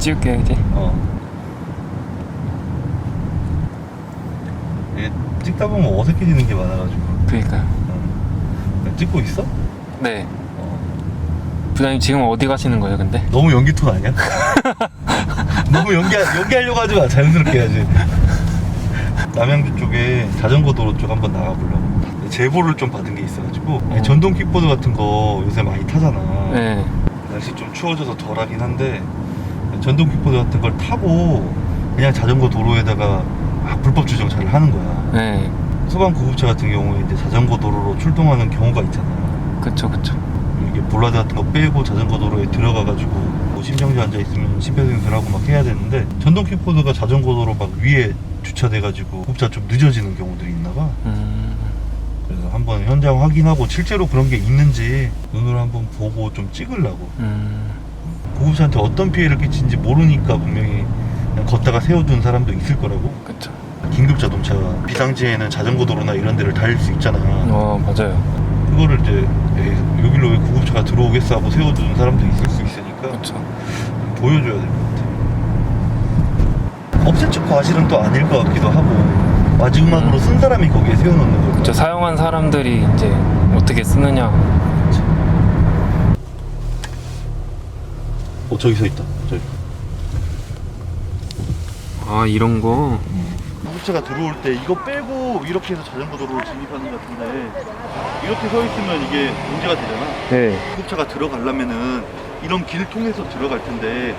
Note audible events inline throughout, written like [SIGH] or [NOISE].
찍을게요 이제 어. 이게 찍다 보면 어색해지는 게 많아가지고. 그니까요 어. 찍고 있어? 네 어. 부장님 지금 어디 가시는 거예요 근데? 너무 연기 톤 아니야? [LAUGHS] 너무 연기 연기하려고 하지 마. 자연스럽게 해야지. 남양주 쪽에 자전거 도로 쪽 한번 나가보려고. 제보를 좀 받은 게 있어가지고 아니, 어. 전동 킥보드 같은 거 요새 많이 타잖아. 네 날씨 좀 추워져서 덜하긴 한데 전동 킥보드 같은 걸 타고 그냥 자전거 도로에다가 막 불법 주정 잘 하는 거야. 네 소방 구급차 같은 경우에 이제 자전거 도로로 출동하는 경우가 있잖아. 그쵸 그쵸 이게 볼라드 같은 거 빼고 자전거 도로에 들어가가지고 뭐 심정지 앉아 있으면 심폐소생술하고 막 해야 되는데 전동 킥보드가 자전거 도로 막 위에 주차돼가지고 구급차 좀 늦어지는 경우들이 있나봐. 음 그래서 한번 현장 확인하고 실제로 그런 게 있는지 눈으로 한번 보고 좀 찍으려고. 음, 구급차한테 어떤 피해를 끼친지 모르니까 분명히 걷다가 세워둔 사람도 있을 거라고. 그쵸 긴급 자동차가 비상지에는 자전거 도로나 이런 데를 달릴 수 있잖아. 어 맞아요 그거를 이제 에이, 여기로 왜 구급차가 들어오겠어 하고 세워두는 사람도 있을 수 있으니까 그쵸 보여줘야 될 것 같아. 없앤 척 과실은 또 아닐 것 같기도 하고 마지막으로 쓴 사람이 거기에 세워놓는 거고. 저 사용한 사람들이 이제 어떻게 쓰느냐 어 저기 서 있다. 저기. 아 이런 거 구급차가 들어올 때 이거 빼고 이렇게 해서 자전거 도로로 진입하는 것 같은데 이렇게 서 있으면 이게 문제가 되잖아. 네. 구급차가 들어가려면은 이런 길 통해서 들어갈 텐데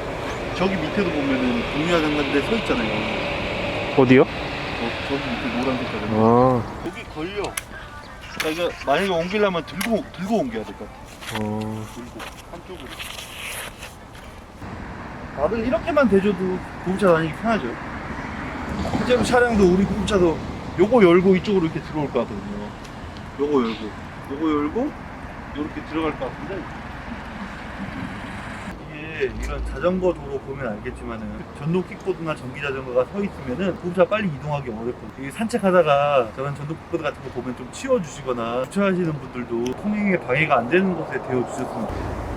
저기 밑에도 보면은 공유하는 데서 있잖아요. 어디요? 저, 저기 밑에 노란색 자전거. 아, 여기 걸려. 그러니까 이거 만약에 옮기려면 들고 들고 옮겨야 될 것 같아. 어, 들고 한쪽으로. 다들 이렇게만 대줘도 구급차 다니기 편하죠. 실제로 차량도 우리 구급차도 요거 열고 이쪽으로 이렇게 들어올 것 같거든요. 요거 열고, 요거 열고 이렇게 들어갈 것 같은데 이게 이런 자전거 도로 보면 알겠지만은 전동 킥보드나 전기 자전거가 서 있으면은 구급차 빨리 이동하기 이게 산책하다가 저런 전동 킥보드 같은 거 보면 좀 치워주시거나 주차하시는 분들도 통행에 방해가 안 되는 곳에 대어 주셨으면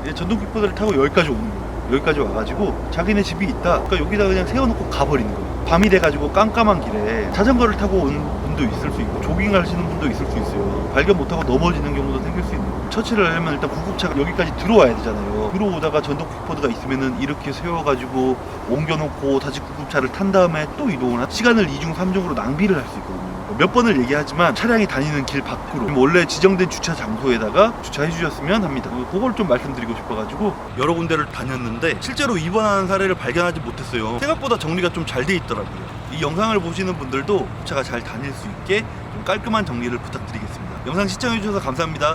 이제 전동 킥보드를 타고 여기까지 오는 거예요. 여기까지 와가지고 자기네 집이 있다. 그러니까 여기다 그냥 세워놓고 가버리는 거예요. 밤이 돼가지고 깜깜한 길에 자전거를 타고 온 분도 있을 수 있고 조깅 하시는 분도 있을 수 있어요. 발견 못하고 넘어지는 경우도 생길 수 있는 거예요. 처치를 하려면 일단 구급차가 여기까지 들어와야 되잖아요. 들어오다가 전동 킥보드가 있으면은 이렇게 세워가지고 옮겨놓고 다시 구급차를 탄 다음에 또 이동을 하 시간을 이중삼중으로 낭비를 할 수 있거든요. 몇 번을 얘기하지만 차량이 다니는 길 밖으로 원래 지정된 주차 장소에다가 주차해 주셨으면 합니다. 그걸 좀 말씀드리고 싶어가지고 여러 군데를 다녔는데 실제로 입원하는 사례를 발견하지 못했어요. 생각보다 정리가 좀 잘 돼 있더라고요. 이 영상을 보시는 분들도 차가 잘 다닐 수 있게 좀 깔끔한 정리를 부탁드리겠습니다. 영상 시청해 주셔서 감사합니다.